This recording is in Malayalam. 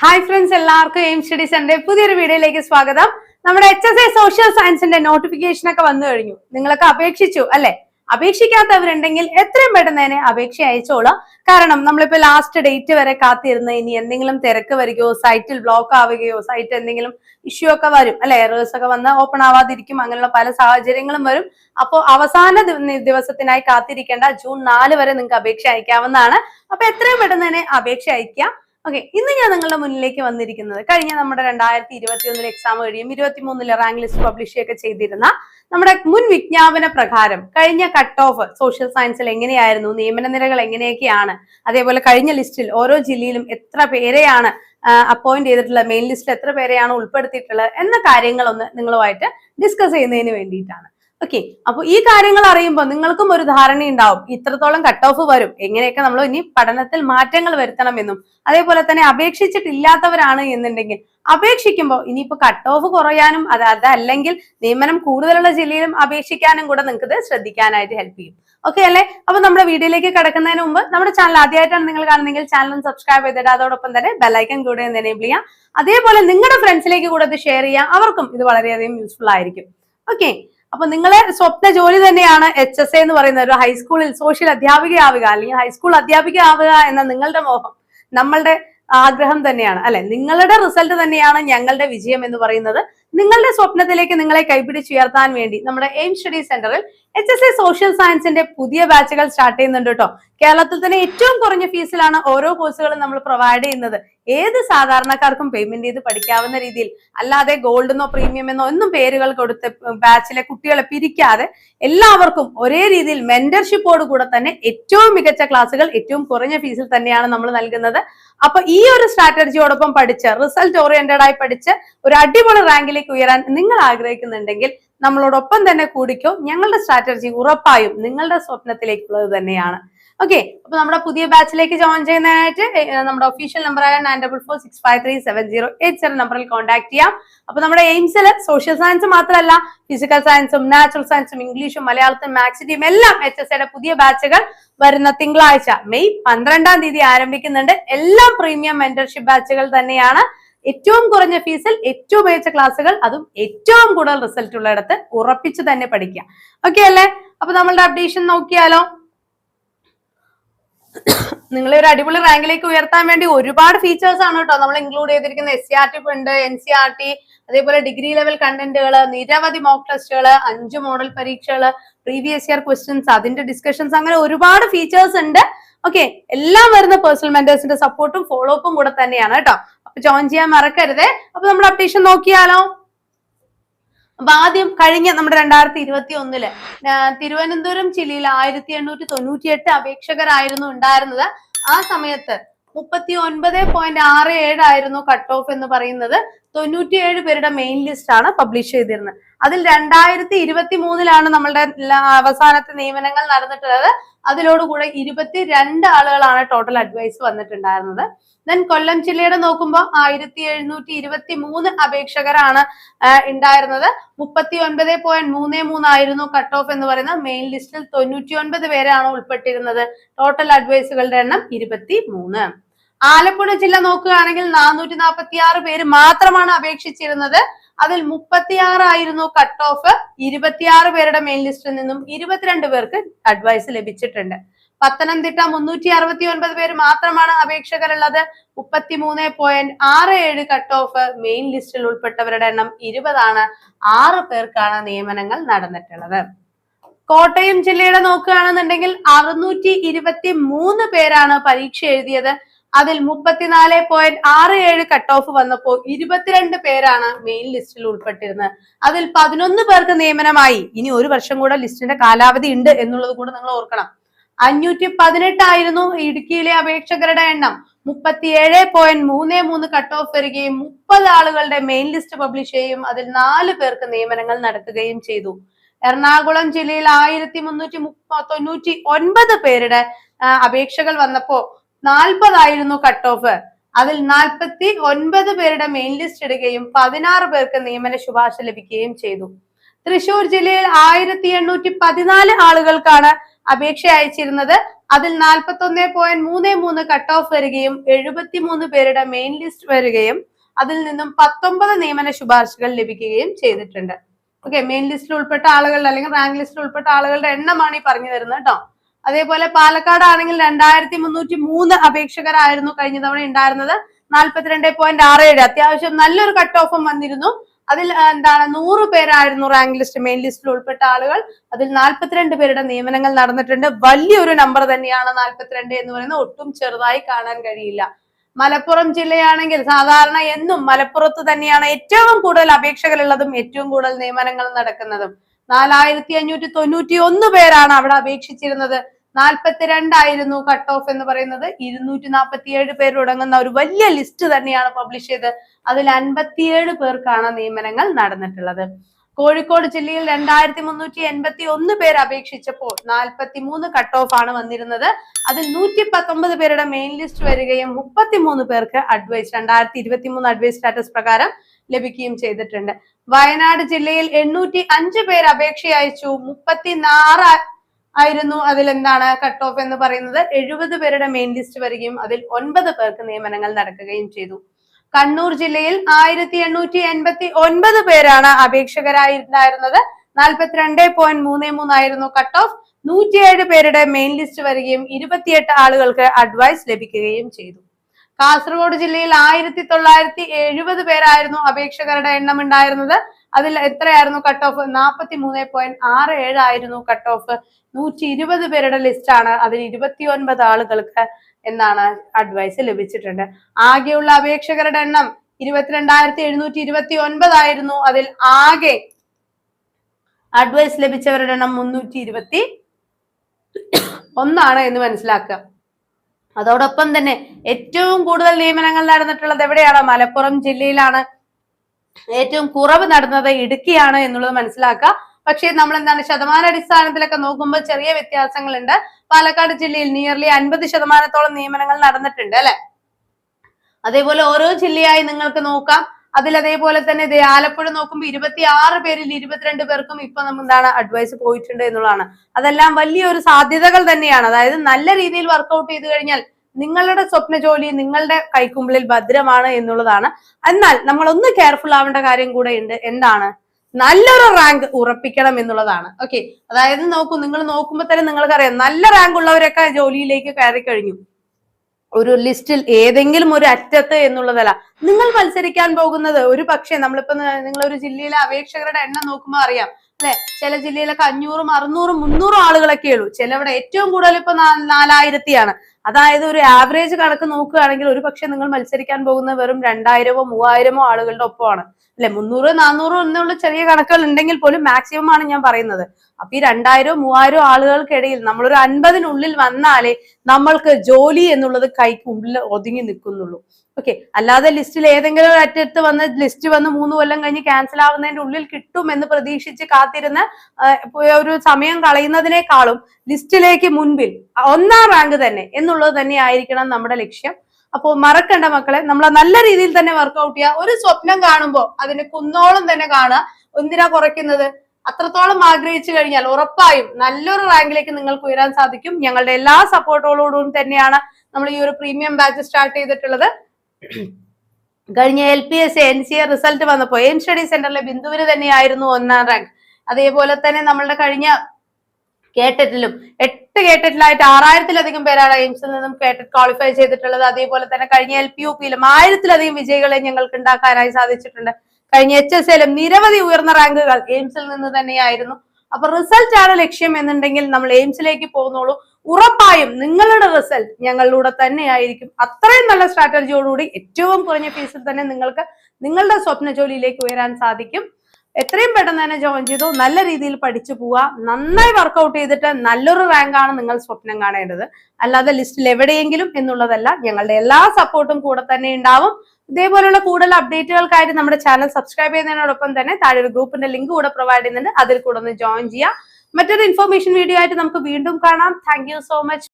ഹായ് ഫ്രണ്ട്സ് എല്ലാവർക്കും എയിം സ്റ്റഡീസിന്റെ പുതിയൊരു വീഡിയോയിലേക്ക് സ്വാഗതം. നമ്മുടെ എച്ച് എസ് എ സോഷ്യൽ സയൻസിന്റെ നോട്ടിഫിക്കേഷൻ ഒക്കെ വന്നു കഴിഞ്ഞു. നിങ്ങളൊക്കെ അപേക്ഷിച്ചു അല്ലെ? അപേക്ഷിക്കാത്തവരുണ്ടെങ്കിൽ എത്രയും പെട്ടെന്ന് തന്നെ അപേക്ഷ അയച്ചോളാം. കാരണം നമ്മളിപ്പോ ലാസ്റ്റ് ഡേറ്റ് വരെ കാത്തിരുന്ന് ഇനി എന്തെങ്കിലും തിരക്ക് വരികയോ സൈറ്റിൽ ബ്ലോക്ക് ആവുകയോ സൈറ്റ് എന്തെങ്കിലും ഇഷ്യൂ ഒക്കെ വരും അല്ലെ? എറേഴ്സ് ഒക്കെ വന്ന് ഓപ്പൺ ആവാതിരിക്കും അങ്ങനെയുള്ള പല സാഹചര്യങ്ങളും വരും. അപ്പോൾ അവസാന ദിവസത്തിനായി കാത്തിരിക്കേണ്ട ജൂൺ നാല് വരെ നിങ്ങൾക്ക് അപേക്ഷ അയക്കാവുന്നതാണ്. അപ്പൊ എത്രയും പെട്ടെന്ന് തന്നെ അപേക്ഷ അയക്കാം. ഓക്കെ ഇന്ന് ഞാൻ നിങ്ങളുടെ മുന്നിലേക്ക് വന്നിരിക്കുന്നത് കഴിഞ്ഞ നമ്മുടെ രണ്ടായിരത്തി ഇരുപത്തി ഒന്നിൽ എക്സാം കഴിയും ഇരുപത്തി മൂന്നിലെ റാങ്ക് ലിസ്റ്റ് പബ്ലിഷ് ഒക്കെ ചെയ്തിരുന്ന നമ്മുടെ മുൻ വിജ്ഞാപന പ്രകാരം കഴിഞ്ഞ കട്ട് ഓഫ് സോഷ്യൽ സയൻസിൽ എങ്ങനെയായിരുന്നു നിയമന നിരകൾ എങ്ങനെയൊക്കെയാണ് അതേപോലെ കഴിഞ്ഞ ലിസ്റ്റിൽ ഓരോ ജില്ലയിലും എത്ര പേരെയാണ് അപ്പോയിന്റ് ചെയ്തിട്ടുള്ളത് മെയിൻ ലിസ്റ്റിൽ എത്ര പേരെയാണ് ഉൾപ്പെടുത്തിയിട്ടുള്ളത് എന്ന കാര്യങ്ങളൊന്ന് നിങ്ങളുമായിട്ട് ഡിസ്കസ് ചെയ്യുന്നതിന് വേണ്ടിയിട്ടാണ്. ഓക്കെ അപ്പൊ ഈ കാര്യങ്ങൾ അറിയുമ്പോൾ നിങ്ങൾക്കും ഒരു ധാരണ ഉണ്ടാവും ഇത്രത്തോളം കട്ട് ഓഫ് വരും. എങ്ങനെയൊക്കെ നമ്മൾ ഇനി പഠനത്തിൽ മാറ്റങ്ങൾ വരുത്തണമെന്നും അതേപോലെ തന്നെ അപേക്ഷിച്ചിട്ടില്ലാത്തവരാണ് എന്നുണ്ടെങ്കിൽ അപേക്ഷിക്കുമ്പോൾ ഇനിയിപ്പോ കട്ട് ഓഫ് കുറയാനും അത് അതല്ലെങ്കിൽ നിയമനം കൂടുതലുള്ള ജില്ലയിലും അപേക്ഷിക്കാനും കൂടെ നിങ്ങൾക്ക് ഇത് ശ്രദ്ധിക്കാനായിട്ട് ഹെൽപ്പ് ചെയ്യും. ഓക്കെ അല്ലേ? അപ്പൊ നമ്മുടെ വീഡിയോയിലേക്ക് കിടക്കുന്നതിന് മുമ്പ് നമ്മുടെ ചാനൽ ആദ്യമായിട്ടാണ് നിങ്ങൾ കാണുന്നെങ്കിൽ ചാനൽ ഒന്ന് സബ്സ്ക്രൈബ് ചെയ്തിട്ട് അതോടൊപ്പം തന്നെ ബെലൈക്കൻ കൂടെ ഒന്ന് എനേബിൾ ചെയ്യാം. അതേപോലെ നിങ്ങളുടെ ഫ്രണ്ട്സിലേക്ക് കൂടെ ഇത് ഷെയർ ചെയ്യാം. അവർക്കും ഇത് വളരെയധികം യൂസ്ഫുൾ ആയിരിക്കും. ഓക്കെ അപ്പൊ നിങ്ങളെ സ്വപ്ന ജോലി തന്നെയാണ് എച്ച് എസ് എ എന്ന് പറയുന്ന ഒരു ഹൈസ്കൂളിൽ സോഷ്യൽ അധ്യാപികയാവുക അല്ലെങ്കിൽ ഹൈസ്കൂൾ അധ്യാപികയാവുക എന്ന നിങ്ങളുടെ മോഹം നമ്മളുടെ ആഗ്രഹം തന്നെയാണ്. അല്ലെ? നിങ്ങളുടെ റിസൾട്ട് തന്നെയാണ് ഞങ്ങളുടെ വിജയം എന്ന് പറയുന്നത്. നിങ്ങളുടെ സ്വപ്നത്തിലേക്ക് നിങ്ങളെ കൈപിടിച്ചുയർത്താൻ വേണ്ടി നമ്മുടെ എയിം സ്റ്റഡി സെന്ററിൽ എച്ച് എസ് എ സോഷ്യൽ സയൻസിന്റെ പുതിയ ബാച്ചുകൾ സ്റ്റാർട്ട് ചെയ്യുന്നുണ്ട് കേട്ടോ. കേരളത്തിൽ തന്നെ ഏറ്റവും കുറഞ്ഞ ഫീസിലാണ് ഓരോ കോഴ്സുകളും നമ്മൾ പ്രൊവൈഡ് ചെയ്യുന്നത്. ഏത് സാധാരണക്കാർക്കും പേയ്മെന്റ് ചെയ്ത് പഠിക്കാവുന്ന രീതിയിൽ അല്ലാതെ ഗോൾഡ് എന്നോ പ്രീമിയം എന്നോ ഒന്നും പേരുകൾ കൊടുത്ത് ബാച്ചിലെ കുട്ടികളെ പിരിക്കാതെ എല്ലാവർക്കും ഒരേ രീതിയിൽ മെന്റർഷിപ്പോട് കൂടെ തന്നെ ഏറ്റവും മികച്ച ക്ലാസ്സുകൾ ഏറ്റവും കുറഞ്ഞ ഫീസിൽ തന്നെയാണ് നമ്മൾ നൽകുന്നത്. അപ്പൊ ഈ ഒരു സ്ട്രാറ്റജിയോടൊപ്പം പഠിച്ച് റിസൾട്ട് ഓറിയന്റഡ് ആയി പഠിച്ച് ഒരു അടിപൊളി റാങ്കിലേക്ക് ഉയരാൻ നിങ്ങൾ ആഗ്രഹിക്കുന്നുണ്ടെങ്കിൽ നമ്മളോടൊപ്പം തന്നെ കൂടിക്കോ. ഞങ്ങളുടെ സ്ട്രാറ്റജി ഉറപ്പായും നിങ്ങളുടെ സ്വപ്നത്തിലേക്കുള്ളത് തന്നെയാണ്. ഓക്കെ അപ്പൊ നമ്മുടെ പുതിയ ബാച്ചിലേക്ക് ജോയിൻ ചെയ്യുന്നതിനായിട്ട് നമ്മുടെ ഒഫീഷ്യൽ നമ്പറായ nine double four six five three seven zero eight seven നമ്പറിൽ കോൺടാക്ട് ചെയ്യാം. അപ്പൊ നമ്മുടെ എയിംസിൽ സോഷ്യൽ സയൻസ് മാത്രമല്ല ഫിസിക്കൽ സയൻസും നാച്ചുറൽ സയൻസും ഇംഗ്ലീഷും മലയാളത്തും മാത്സിന്റെയും എല്ലാം എച്ച് എസ് പുതിയ ബാച്ചുകൾ വരുന്ന തിങ്കളാഴ്ച മെയ് പന്ത്രണ്ടാം തീയതി ആരംഭിക്കുന്നുണ്ട്. എല്ലാം പ്രീമിയം മെന്റർഷിപ്പ് ബാച്ചുകൾ തന്നെയാണ്. ഏറ്റവും കുറഞ്ഞ ഫീസിൽ ഏറ്റവും മികച്ച ക്ലാസ്സുകൾ അതും ഏറ്റവും കൂടുതൽ റിസൾട്ട് ഉള്ളിടത്ത് ഉറപ്പിച്ചു തന്നെ പഠിക്കുക. ഓക്കെ അല്ലേ? അപ്പൊ നമ്മളുടെ അപ്ഡേഷൻ നോക്കിയാലോ? നിങ്ങളെ ഒരു അടിപൊളി റാങ്കിലേക്ക് ഉയർത്താൻ വേണ്ടി ഒരുപാട് ഫീച്ചേഴ്സ് ആണ് കേട്ടോ. നമ്മൾ ഇൻക്ലൂഡ് ചെയ്തിരിക്കുന്ന എസ് സി ആർ ടി ഉണ്ട് എൻ സി ആർ ടി അതേപോലെ ഡിഗ്രി ലെവൽ കണ്ടന്റുകൾ നിരവധി മോക്ക് ടെസ്റ്റുകൾ അഞ്ച് മോഡൽ പരീക്ഷകൾ പ്രീവിയസ് ഇയർ ക്വസ്റ്റ്യൻസ് അതിന്റെ ഡിസ്കഷൻസ് അങ്ങനെ ഒരുപാട് ഫീച്ചേഴ്സ് ഉണ്ട്. ഓക്കെ എല്ലാം വരുന്ന പേഴ്സണൽ മെന്റേഴ്സിന്റെ സപ്പോർട്ടും ഫോളോ അപ്പും കൂടെ തന്നെയാണ് കേട്ടോ. അപ്പൊ ജോയിൻ ചെയ്യാൻ മറക്കരുത്. അപ്പൊ നമ്മൾ അപ്ഡേഷൻ നോക്കിയാലോ? അപ്പൊ ആദ്യം കഴിഞ്ഞ നമ്മുടെ രണ്ടായിരത്തി ഇരുപത്തി ഒന്നിൽ തിരുവനന്തപുരം ജില്ലയിൽ ആയിരത്തി എണ്ണൂറ്റി തൊണ്ണൂറ്റി എട്ട് അപേക്ഷകരായിരുന്നു ഉണ്ടായിരുന്നത്. ആ സമയത്ത് മുപ്പത്തി ഒൻപത് പോയിന്റ് ആറ് ഏഴ് ആയിരുന്നു കട്ട് ഓഫ് എന്ന് പറയുന്നത്. തൊണ്ണൂറ്റിയേഴ് പേരുടെ മെയിൻ ലിസ്റ്റ് ആണ് പബ്ലിഷ് ചെയ്തിരുന്നത്. അതിൽ രണ്ടായിരത്തി ഇരുപത്തി മൂന്നിലാണ് നമ്മളുടെ അവസാനത്തെ നിയമനങ്ങൾ നടന്നിട്ടുള്ളത്. അതിലോടുകൂടെ ഇരുപത്തി രണ്ട് ആളുകളാണ് ടോട്ടൽ അഡ്വൈസ് വന്നിട്ടുണ്ടായിരുന്നത്. ദെൻ കൊല്ലം ജില്ലയുടെ നോക്കുമ്പോൾ ആയിരത്തി എഴുന്നൂറ്റി ഇരുപത്തി മൂന്ന് അപേക്ഷകരാണ് ഉണ്ടായിരുന്നത്. മുപ്പത്തി ഒൻപത് പോയിന്റ് മൂന്ന് മൂന്നായിരുന്നു കട്ട് ഓഫ് എന്ന് പറയുന്നത് മെയിൻ ലിസ്റ്റിൽ തൊണ്ണൂറ്റി ഒൻപത് പേരാണ് ഉൾപ്പെട്ടിരുന്നത്. ടോട്ടൽ അഡ്വൈസുകളുടെ എണ്ണം ഇരുപത്തി മൂന്ന് ആലപ്പുഴ ജില്ല നോക്കുകയാണെങ്കിൽ നാനൂറ്റി നാൽപ്പത്തി ആറ് പേര് മാത്രമാണ് അപേക്ഷിച്ചിരുന്നത്. അതിൽ മുപ്പത്തിയാറായിരുന്നു കട്ട് ഓഫ് ഇരുപത്തിയാറ് പേരുടെ മെയിൻ ലിസ്റ്റിൽ നിന്നും ഇരുപത്തിരണ്ട് പേർക്ക് അഡ്വൈസ് ലഭിച്ചിട്ടുണ്ട്. പത്തനംതിട്ട മുന്നൂറ്റി അറുപത്തി ഒൻപത് പേര് മാത്രമാണ് അപേക്ഷകരുള്ളത് മുപ്പത്തി മൂന്ന് പോയിന്റ് ആറ് ഏഴ് കട്ട് ഓഫ് മെയിൻ ലിസ്റ്റിൽ ഉൾപ്പെട്ടവരുടെ എണ്ണം ഇരുപതാണ്. ആറ് പേർക്കാണ് നിയമനങ്ങൾ നടന്നിട്ടുള്ളത്. കോട്ടയം ജില്ലയുടെ നോക്കുകയാണെന്നുണ്ടെങ്കിൽ അറുന്നൂറ്റി ഇരുപത്തി മൂന്ന് പേരാണ് പരീക്ഷ എഴുതിയത്. അതിൽ മുപ്പത്തിനാല് പോയിന്റ് ആറ് ഏഴ് കട്ട് ഓഫ് വന്നപ്പോൾ ഇരുപത്തിരണ്ട് പേരാണ് മെയിൻ ലിസ്റ്റിൽ ഉൾപ്പെട്ടിരുന്നത്. അതിൽ പതിനൊന്ന് പേർക്ക് നിയമനമായി. ഇനി ഒരു വർഷം കൂടെ ലിസ്റ്റിന്റെ കാലാവധി ഉണ്ട് എന്നുള്ളത് കൂടെ നിങ്ങൾ ഓർക്കണം. അഞ്ഞൂറ്റി പതിനെട്ടായിരുന്നു ഇടുക്കിയിലെ അപേക്ഷകരുടെ എണ്ണം. മുപ്പത്തിയേഴ് പോയിന്റ് മൂന്ന് മൂന്ന് കട്ട് ഓഫ് വരികയും മുപ്പത് ആളുകളുടെ മെയിൻ ലിസ്റ്റ് പബ്ലിഷ് ചെയ്യും അതിൽ നാല് പേർക്ക് നിയമനങ്ങൾ നടക്കുകയും ചെയ്തു. എറണാകുളം ജില്ലയിൽ ആയിരത്തി മുന്നൂറ്റി തൊണ്ണൂറ്റി ഒൻപത് പേരുടെ അപേക്ഷകൾ വന്നപ്പോ നാൽപ്പതായിരുന്നു കട്ട് ഓഫ് അതിൽ നാൽപ്പത്തി ഒൻപത് പേരുടെ മെയിൻ ലിസ്റ്റ് ഇടുകയും പതിനാറ് പേർക്ക് നിയമന ശുപാർശ ലഭിക്കുകയും ചെയ്തു. തൃശൂർ ജില്ലയിൽ ആയിരത്തി എണ്ണൂറ്റി പതിനാല് ആളുകൾക്കാണ് അപേക്ഷ അയച്ചിരുന്നത്. അതിൽ നാൽപ്പത്തി ഒന്ന് പോയിന്റ് മൂന്ന് മൂന്ന് കട്ട് ഓഫ് വരികയും എഴുപത്തി മൂന്ന് പേരുടെ മെയിൻ ലിസ്റ്റ് വരികയും അതിൽ നിന്നും പത്തൊമ്പത് നിയമന ശുപാർശകൾ ലഭിക്കുകയും ചെയ്തിട്ടുണ്ട്. ഓക്കെ മെയിൻ ലിസ്റ്റിൽ ഉൾപ്പെട്ട ആളുകളുടെ അല്ലെങ്കിൽ റാങ്ക് ലിസ്റ്റിൽ ഉൾപ്പെട്ട ആളുകളുടെ എണ്ണമാണ് ഈ പറഞ്ഞു തരുന്നത് കേട്ടോ അതേപോലെ പാലക്കാട് ആണെങ്കിൽ രണ്ടായിരത്തി മുന്നൂറ്റി മൂന്ന് അപേക്ഷകരായിരുന്നു കഴിഞ്ഞ തവണ ഉണ്ടായിരുന്നത്. നാൽപ്പത്തിരണ്ട് പോയിന്റ് ആറ് ഏഴ്. അത്യാവശ്യം നല്ലൊരു കട്ട് ഓഫും വന്നിരുന്നു. അതിൽ എന്താണ് നൂറ് പേരായിരുന്നു റാങ്ക് ലിസ്റ്റ് മെയിൻ ലിസ്റ്റിൽ ഉൾപ്പെട്ട ആളുകൾ. അതിൽ നാൽപ്പത്തിരണ്ട് പേരുടെ നിയമനങ്ങൾ നടന്നിട്ടുണ്ട്. വലിയൊരു നമ്പർ തന്നെയാണ് നാൽപ്പത്തിരണ്ട് എന്ന് പറയുന്നത്. ഒട്ടും ചെറുതായി കാണാൻ കഴിയില്ല. മലപ്പുറം ജില്ലയാണെങ്കിൽ സാധാരണ എന്നും മലപ്പുറത്ത് തന്നെയാണ് ഏറ്റവും കൂടുതൽ അപേക്ഷകളുള്ളതും ഏറ്റവും കൂടുതൽ നിയമനങ്ങൾ നടക്കുന്നതും. നാലായിരത്തി അഞ്ഞൂറ്റി തൊണ്ണൂറ്റി ഒന്ന് പേരാണ് അവിടെ അപേക്ഷിച്ചിരുന്നത്. നാൽപ്പത്തിരണ്ടായിരുന്നു കട്ട് ഓഫ് എന്ന് പറയുന്നത്. ഇരുന്നൂറ്റി നാൽപ്പത്തിയേഴ് പേരുടങ്ങുന്ന ഒരു വലിയ ലിസ്റ്റ് തന്നെയാണ് പബ്ലിഷ് ചെയ്ത്. അതിൽ അൻപത്തിയേഴ് പേർക്കാണ് നിയമനങ്ങൾ നടന്നിട്ടുള്ളത്. കോഴിക്കോട് ജില്ലയിൽ രണ്ടായിരത്തി മുന്നൂറ്റി എൺപത്തി ഒന്ന് പേർ അപേക്ഷിച്ചപ്പോൾ നാൽപ്പത്തി മൂന്ന് കട്ട് ഓഫ് ആണ് വന്നിരുന്നത്. അതിൽ നൂറ്റി പത്തൊമ്പത് പേരുടെ മെയിൻ ലിസ്റ്റ് വരികയും മുപ്പത്തിമൂന്ന് പേർക്ക് അഡ്വൈസ് രണ്ടായിരത്തി ഇരുപത്തി മൂന്ന് അഡ്വൈസ് സ്റ്റാറ്റസ് പ്രകാരം ലഭിക്കുകയും ചെയ്തിട്ടുണ്ട്. വയനാട് ജില്ലയിൽ എണ്ണൂറ്റി അഞ്ച് പേർ അപേക്ഷ അയച്ചു. മുപ്പത്തിനാറ് ആയിരുന്നു അതിൽ എന്താണ് കട്ട് ഓഫ് എന്ന് പറയുന്നത്. എഴുപത് പേരുടെ മെയിൻ ലിസ്റ്റ് വരികയും അതിൽ ഒൻപത് പേർക്ക് നിയമനങ്ങൾ നടക്കുകയും ചെയ്തു. കണ്ണൂർ ജില്ലയിൽ ആയിരത്തി എണ്ണൂറ്റി എൺപത്തി ഒൻപത് പേരാണ് അപേക്ഷകരായി ഉണ്ടായിരുന്നത് നാൽപ്പത്തിരണ്ട് പോയിന്റ് മൂന്ന് മൂന്നായിരുന്നു കട്ട് ഓഫ് നൂറ്റിയേഴ് പേരുടെ മെയിൻ ലിസ്റ്റ് വരികയും ഇരുപത്തിയെട്ട് ആളുകൾക്ക് അഡ്വൈസ് ലഭിക്കുകയും ചെയ്തു. കാസർഗോഡ് ജില്ലയിൽ ആയിരത്തി തൊള്ളായിരത്തി എഴുപത് പേരായിരുന്നു അപേക്ഷകരുടെ എണ്ണം ഉണ്ടായിരുന്നത്. അതിൽ എത്രയായിരുന്നു കട്ട് ഓഫ് നാൽപ്പത്തി മൂന്ന് പോയിന്റ് ആറ് ഏഴായിരുന്നു കട്ട് ഓഫ് നൂറ്റി ഇരുപത് പേരുടെ ലിസ്റ്റാണ് അതിൽ ഇരുപത്തി ഒൻപത് ആളുകൾക്ക് എന്നാണ് അഡ്വൈസ് ലഭിച്ചിട്ടുണ്ട്. ആകെയുള്ള അപേക്ഷകരുടെ എണ്ണം ഇരുപത്തിരണ്ടായിരത്തി എഴുന്നൂറ്റി ഇരുപത്തി ഒൻപതായിരുന്നു അതിൽ ആകെ അഡ്വൈസ് ലഭിച്ചവരുടെ എണ്ണം മുന്നൂറ്റി ഇരുപത്തി ഒന്നാണ് എന്ന് മനസ്സിലാക്കുക. അതോടൊപ്പം തന്നെ ഏറ്റവും കൂടുതൽ നിയമനങ്ങൾ നടന്നിട്ടുള്ളത് എവിടെയാണ്? മലപ്പുറം ജില്ലയിലാണ്. ഏറ്റവും കുറവ് നടന്നത് ഇടുക്കിയാണ് എന്നുള്ളത് മനസ്സിലാക്കുക പക്ഷേ നമ്മൾ എന്താണ് ശതമാന അടിസ്ഥാനത്തിലൊക്കെ നോക്കുമ്പോൾ ചെറിയ വ്യത്യാസങ്ങളുണ്ട്. പാലക്കാട് ജില്ലയിൽ നിയർലി അൻപത് ശതമാനത്തോളം നിയമനങ്ങൾ നടന്നിട്ടുണ്ട് അല്ലെ? അതേപോലെ ഓരോ ജില്ലയായി നിങ്ങൾക്ക് നോക്കാം. അതിൽ അതേപോലെ തന്നെ ഇത് ആലപ്പുഴ നോക്കുമ്പോൾ ഇരുപത്തി ആറ് പേരിൽ ഇരുപത്തിരണ്ട് പേർക്കും ഇപ്പൊ നമ്മൾ എന്താണ് അഡ്വൈസ് പോയിട്ടുണ്ട് എന്നുള്ളതാണ്. അതെല്ലാം വലിയൊരു സാധ്യതകൾ തന്നെയാണ്. അതായത് നല്ല രീതിയിൽ വർക്കൗട്ട് ചെയ്തു കഴിഞ്ഞാൽ നിങ്ങളുടെ സ്വപ്ന ജോലി നിങ്ങളുടെ കൈക്കുമ്പിളിൽ ഭദ്രമാണ് എന്നുള്ളതാണ്. എന്നാൽ നമ്മൾ ഒന്ന് കെയർഫുൾ ആവേണ്ട കാര്യം കൂടെ ഉണ്ട്. എന്താണ്? നല്ലൊരു റാങ്ക് ഉറപ്പിക്കണം എന്നുള്ളതാണ്. ഓക്കെ അതായത് നോക്കൂ നിങ്ങൾ നോക്കുമ്പോൾ തന്നെ നിങ്ങൾക്കറിയാം നല്ല റാങ്ക് ഉള്ളവരൊക്കെ ജോലിയിലേക്ക് കയറി കഴിഞ്ഞു ഒരു ലിസ്റ്റിൽ ഏതെങ്കിലും ഒരു അറ്റത്ത് എന്നുള്ളതല്ല. നിങ്ങൾ മത്സരിക്കാൻ പോകുന്നത് ഒരു പക്ഷേ നമ്മളിപ്പോ നിങ്ങൾ ഒരു ജില്ലയിലെ അപേക്ഷകരുടെ എണ്ണം നോക്കുമ്പോൾ അറിയാം. അല്ലെ? ചില ജില്ലയിലൊക്കെ അഞ്ഞൂറും അറുന്നൂറും മുന്നൂറും ആളുകളൊക്കെ ഉള്ളൂ. ചിലവിടെ ഏറ്റവും കൂടുതൽ ഇപ്പൊ നാലായിരത്തിയാണ്. അതായത് ഒരു ആവറേജ് കണക്ക് നോക്കുകയാണെങ്കിൽ ഒരു പക്ഷെ നിങ്ങൾ മത്സരിക്കാൻ പോകുന്ന വെറും രണ്ടായിരമോ മൂവായിരമോ ആളുകളുടെ ഒപ്പമാണ്. അല്ലെ? മുന്നൂറ് നാനൂറ് എന്നുള്ള ചെറിയ കണക്കുകൾ ഉണ്ടെങ്കിൽ പോലും മാക്സിമം ആണ് ഞാൻ പറയുന്നത്. അപ്പൊ ഈ രണ്ടായിരോ മൂവായിരോ ആളുകൾക്കിടയിൽ നമ്മളൊരു അൻപതിനുള്ളിൽ വന്നാലേ നമ്മൾക്ക് ജോലി എന്നുള്ളത് കൈക്ക് ഉള്ളിൽ ഒതുങ്ങി നിൽക്കുന്നുള്ളൂ. ഓക്കെ? അല്ലാതെ ലിസ്റ്റിൽ ഏതെങ്കിലും ഒരു അറ്റത്ത് വന്ന് ലിസ്റ്റ് വന്ന് മൂന്ന് കൊല്ലം കഴിഞ്ഞ് ക്യാൻസൽ ആവുന്നതിന്റെ ഉള്ളിൽ കിട്ടും എന്ന് പ്രതീക്ഷിച്ച് കാത്തിരുന്ന് ഒരു സമയം കളയുന്നതിനേക്കാളും ലിസ്റ്റിലേക്ക് മുൻപിൽ ഒന്നാം റാങ്ക് തന്നെ എന്നുള്ളത് തന്നെ ആയിരിക്കണം നമ്മുടെ ലക്ഷ്യം. അപ്പോൾ മറക്കണ്ട മക്കളെ നമ്മൾ നല്ല രീതിയിൽ തന്നെ വർക്കൗട്ട് ചെയ്യുക ഒരു സ്വപ്നം കാണുമ്പോൾ അതിന് കുന്നോളം തന്നെ കാണുക. എന്തിനാ കുറയ്ക്കുന്നത്? അത്രത്തോളം ആഗ്രഹിച്ചു കഴിഞ്ഞാൽ ഉറപ്പായും നല്ലൊരു റാങ്കിലേക്ക് നിങ്ങൾക്ക് ഉയരാൻ സാധിക്കും. ഞങ്ങളുടെ എല്ലാ സപ്പോർട്ടുകളോടും തന്നെയാണ് നമ്മൾ ഈ ഒരു പ്രീമിയം ബാച്ച് സ്റ്റാർട്ട് ചെയ്തിട്ടുള്ളത്. കഴിഞ്ഞ L P S N C A result വന്നപ്പോൾ എയിം സ്റ്റഡി സെന്ററിലെ ബിന്ദുവിന് തന്നെയായിരുന്നു ഒന്നാം റാങ്ക് അതേപോലെ തന്നെ നമ്മളുടെ കഴിഞ്ഞ കേട്ടറ്റിലും എട്ട് കേട്ടറ്റിലായിട്ട് ആറായിരത്തിലധികം പേരാണ് എയിംസിൽ നിന്നും കേട്ടറ്റ് ക്വാളിഫൈ ചെയ്തിട്ടുള്ളത്. അതേപോലെ തന്നെ കഴിഞ്ഞ എൽ പി യു പിയിലും ആയിരത്തിലധികം വിജയികളെ ഞങ്ങൾക്ക് ഉണ്ടാക്കാനായി സാധിച്ചിട്ടുണ്ട്. കഴിഞ്ഞ എച്ച് എസ് എല്ലും നിരവധി ഉയർന്ന റാങ്കുകൾ എയിംസിൽ നിന്ന് തന്നെയായിരുന്നു. അപ്പൊ റിസൾട്ട് ആണ് ലക്ഷ്യം എന്നുണ്ടെങ്കിൽ നമ്മൾ എയിംസിലേക്ക് പോകുന്നുള്ളൂ. ഉറപ്പായും നിങ്ങളുടെ റിസൾട്ട് ഞങ്ങളിലൂടെ തന്നെയായിരിക്കും. അത്രയും നല്ല സ്ട്രാറ്റജിയോടുകൂടി ഏറ്റവും കുറഞ്ഞ ഫീസിൽ തന്നെ നിങ്ങൾക്ക് നിങ്ങളുടെ സ്വപ്ന ജോലിയിലേക്ക് ഉയരാൻ സാധിക്കും. എത്രയും പെട്ടെന്ന് തന്നെ ജോയിൻ ചെയ്തു. നല്ല രീതിയിൽ പഠിച്ചു പോവുക നന്നായി വർക്കൗട്ട് ചെയ്തിട്ട് നല്ലൊരു റാങ്കാണ് നിങ്ങൾ സ്വപ്നം കാണേണ്ടത്. അല്ലാതെ ലിസ്റ്റിൽ എവിടെയെങ്കിലും എന്നുള്ളതല്ല. ഞങ്ങളുടെ എല്ലാ സപ്പോർട്ടും കൂടെ തന്നെ ഉണ്ടാവും. ഇതേപോലെയുള്ള കൂടുതൽ അപ്ഡേറ്റുകൾക്കായിട്ട് നമ്മുടെ ചാനൽ സബ്സ്ക്രൈബ് ചെയ്യുന്നതിനോടൊപ്പം തന്നെ താഴെ ഒരു ഗ്രൂപ്പിന്റെ ലിങ്ക് കൂടെ പ്രൊവൈഡ് ചെയ്യുന്നുണ്ട്. അതിൽ കൂടെ ഒന്ന് ജോയിൻ ചെയ്യാം. മറ്റൊരു ഇൻഫർമേഷൻ വീഡിയോ ആയിട്ട് നമുക്ക് വീണ്ടും കാണാം. Thank so much